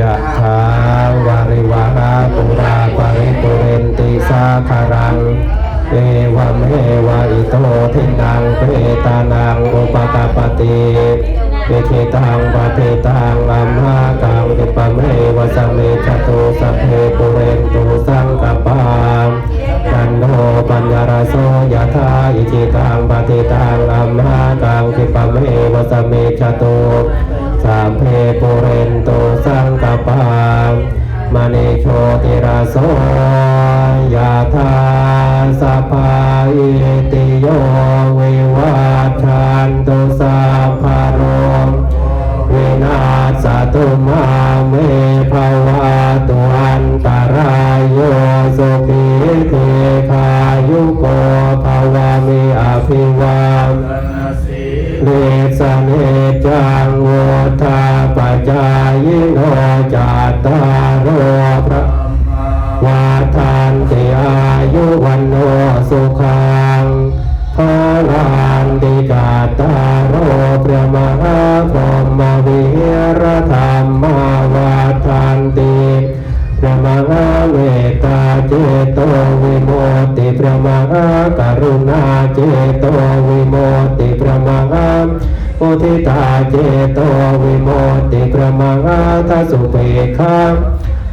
ยะถาวาริวาราปุราปาริปุเรนติสาคารังเอวเมวะอิโตทินังเปตานังอุปกาปติเอทิตังปฏิตังอัมมากังติปะเมวะสมเมจตุสัพเพปุเรนตุสังกปาจันโทปัญญารโสยะธาอิจิตังปฏิตังอัมมากังติปะเมวะสมเมจตุ สัพเพปุเรนตุสังกปามณีโชติราโสยาธาสัพพาอิติโยวิวัชชันตุสัพพะโรวินาศตุมา โนจัตตารโอพระวาทานติอายุวันโนสุขังพาลานติกาตาโรพระมหาพรหมวิหารธรรมวาทานติพระมหาเมตาเจโตวิโมติพระมหากรุณาเจโตวิโมติพระมหา อทิตาเจโตวิโมตติพระมหาทัสุเปกขา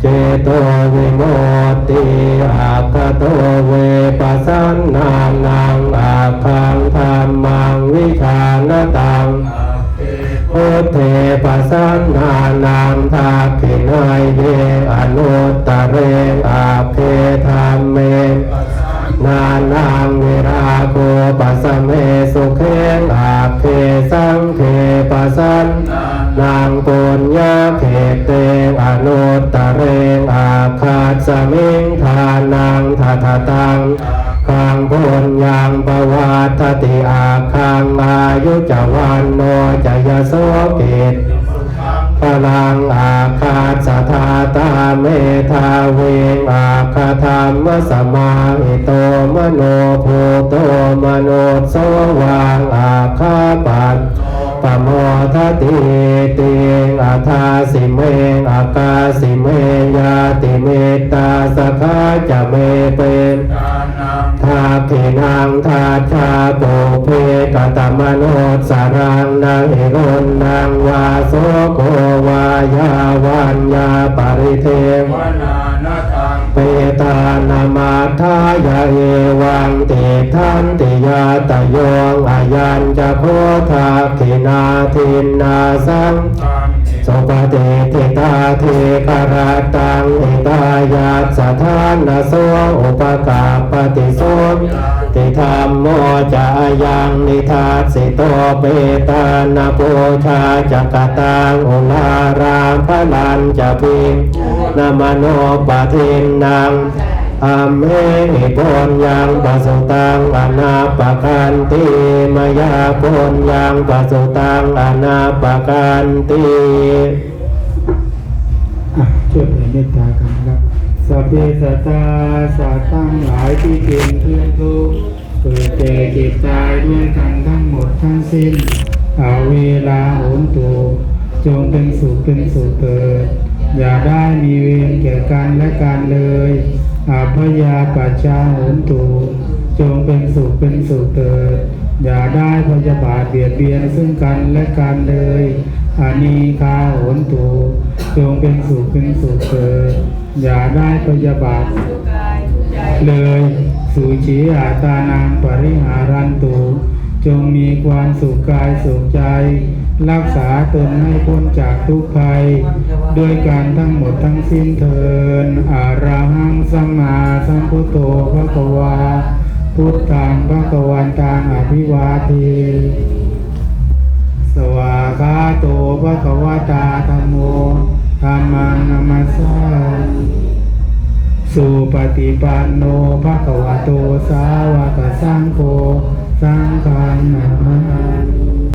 เจโตวิโมติอาคาโตเวปัสสนนานังอาคังธรรมังวิชานตังโอเทปัสสนานังทาคินายเยอนุตตะเรอาเพธรรมเมนานังเวราโกปัสสเม สมิงทานังทัทาตังขังปุญญังปวัตติอาคังอายุจวันโนจยโสกิจพลังอาคาสธาตาเมธาเวงอาคาธรรมสมาหิโตมโนภูโตมโนโสวางอาคาปัตปโมทติเตงอาทาสิเมงอากาสิเม สกขาจะเมเป็นทาขินังทาชาโปเพกตมโนสารังนางเอกนนางวาโสโกวายาวันยาปริเทวเปตานามาทายาเอวังติทันติยาตโยงอายัญจะโคทาคินาทินนาสัง สุปฏิทิตาเทกรตังเอตายาสถานนาโสอุปกาปฏิโสติธรรมโมจะยังนิทัสสิโตเปตานาโปชาจักตังอุลารามพลันจะพิมนามโนปะทินนาง อัมเหหิปนยังปัสสุตังอนาปกันติมายาปนยังปัสสุตังอนาปกันติอะช่วยเผยเมตตากันครับสัพเพสัตตาสัตว์ทั้งหลายที่เป็นเพื่อนทุกข์เกิดแก่เจ็บตายด้วยกันทั้งหมดทั้งสิ้นเอาเวลาโหนตูจงเป็นสุขเป็นสุขเถิด อย่าได้มีเวรแก่กันและกันเลยอาพยาปัจจาโหนตูจงเป็นสุขเป็นสุขเถิดอย่าได้พยาบาทเบียดเบียนซึ่งกันและกันเลยอานีคาโหนตูจงเป็นสุขเป็นสุขเถิดอย่าได้พยาบาทเลยสุชีอาตานังปริหารันตุจงมีความสุขกายสุขใจ รักษาตนให้พ้นจากทุกภัย ด้วยการทั้งหมดทั้งสิ้นเทินอาราหังสัมมาสัมพุทโธพระกวา พุทธังพระกวันตังอภิวาเทสวากขาโตภะคะวะตาธัมโมธัมมังนัมสสาสุปฏิปันโนภะคะวะโตสาวกสังโฆสังฆังนามา